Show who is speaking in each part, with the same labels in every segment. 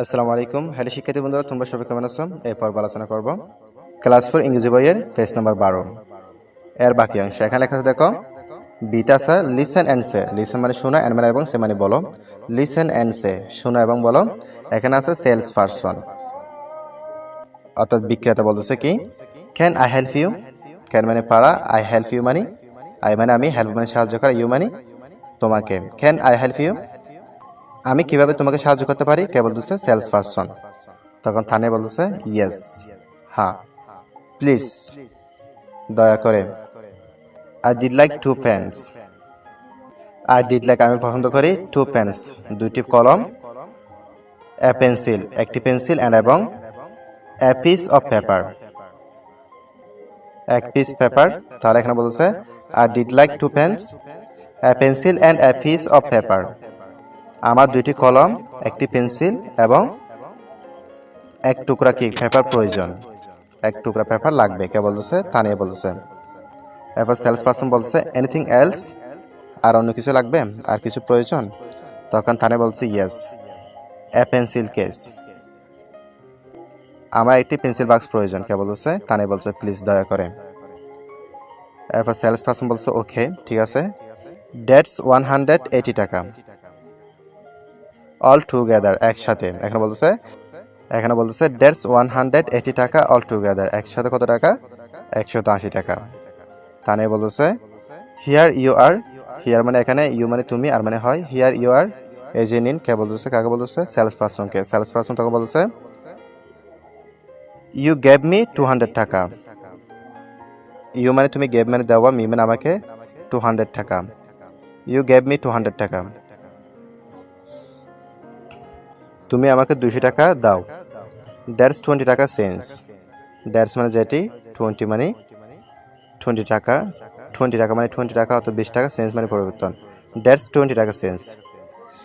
Speaker 1: আসসালামু আলাইকুম। হ্যালো শিক্ষার্থী বন্ধুরা, তোমরা সবাই কেমন আছো? এই পর্ব আলোচনা করব। ক্লাস ফোর ইংরেজি বইয়ের পেজ নাম্বার বারো। এর বাকি অংশ। এখানে লেখা আছে, দেখো বিতাসা লিসেন অ্যান্ড সে লিসেন মানে শোনা অ্যান্ড মানে এবং সে মানে বলো। লিসেন অ্যান্ড সে শোনা এবং বলো। এখানে আছে সেলস পারসন অর্থাৎ বিক্রেতা বলতেছে কি can I help you can মানে পারা আই হেল্প ইউ মানে আই মানে আমি হেল্প মানে সাহায্য করা ইউ মানে তোমাকে। ক্যান আই হেল্প ইউ আমি কীভাবে তোমাকে সাহায্য করতে পারি? কে বলতেছে? সেলস পারসন তখন থানে বলতেছে ইয়েস হ্যাঁ প্লিজ দয়া করে। I did like two pens I did like আমি পছন্দ করি টু পেন্স দুইটি কলম এ পেন্সিল একটি পেন্সিল অ্যান্ড এবং এ পিস অফ পেপার এক পিস পেপার তাহলে এখানে বলতেছে I did like two pens a pencil and a piece of paper আমার দুইটি কলম, একটি পেন্সিল এবং এক টুকরা কি পেপার প্রয়োজন। এক টুকরা পেপার লাগবে, কে বলতেছে? তানিয়া বলতেছে। এরপর সেলস পার্সন বলছে এনিথিং এলস আর অন্য কিছু লাগবে? আর কিছু প্রয়োজন? তখন থানে বলছে ইয়েস এ পেন্সিল কেস আমার একটি পেন্সিল বাক্স প্রয়োজন, কে বলতেছে? তানে বলছে প্লিজ দয়া করে। এরপর সেলস পার্সন বলছে ওকে ঠিক আছে। ডেটস ওয়ান হান্ড্রেড এইটি টাকা। অল টুগেদার একসাথে। এখানে বলতেছে এখানে বলতেছে ডেটস ওয়ান হান্ড্রেড এইটি টাকা অল টুগেদার একসাথে কত টাকা? একশত আশি টাকা। তা নিয়ে বলতেছে হিয়ার ইউ আর হিয়ার মানে এখানে ইউ মানে তুমি আর মানে হয় হিয়ার ইউ আর এই যে নিন, কে বলতেছে, কাকে বলতেছে? সেলস পার্সনকে সেলস পার্সন তখন বলতেছে you gave me two hundred taka. You মানে তুমি গেভ মানে দেওয়া মি মানে আমাকে two hundred taka. You gave me two hundred taka. তুমি আমাকে দুশো টাকা দাও। That's twenty taka cents that's মানে যেটি টোয়েন্টি মানে টোয়েন্টি টাকা। টোয়েন্টি টাকা মানে টোয়েন্টি টাকা অত বিশ টাকা সেন্স মানে পরিবর্তন। That's twenty taka cents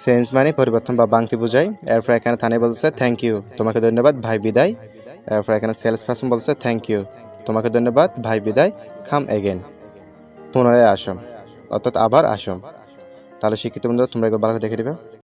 Speaker 1: cents মানে পরিবর্তন বা বাংতি বোঝায়। এরপর এখানে থানে বলছে থ্যাংক ইউ তোমাকে ধন্যবাদ, ভাই বিদায়। এরপর এখানে সেলস পার্সন বলছে থ্যাংক ইউ তোমাকে ধন্যবাদ, ভাই বিদায়। খাম এগেন পুনরায় আসো। অর্থাৎ আবার আসো। তাহলে শিক্ষিত বন্ধুরা, তোমরা একবার ভালো দেখে দিবে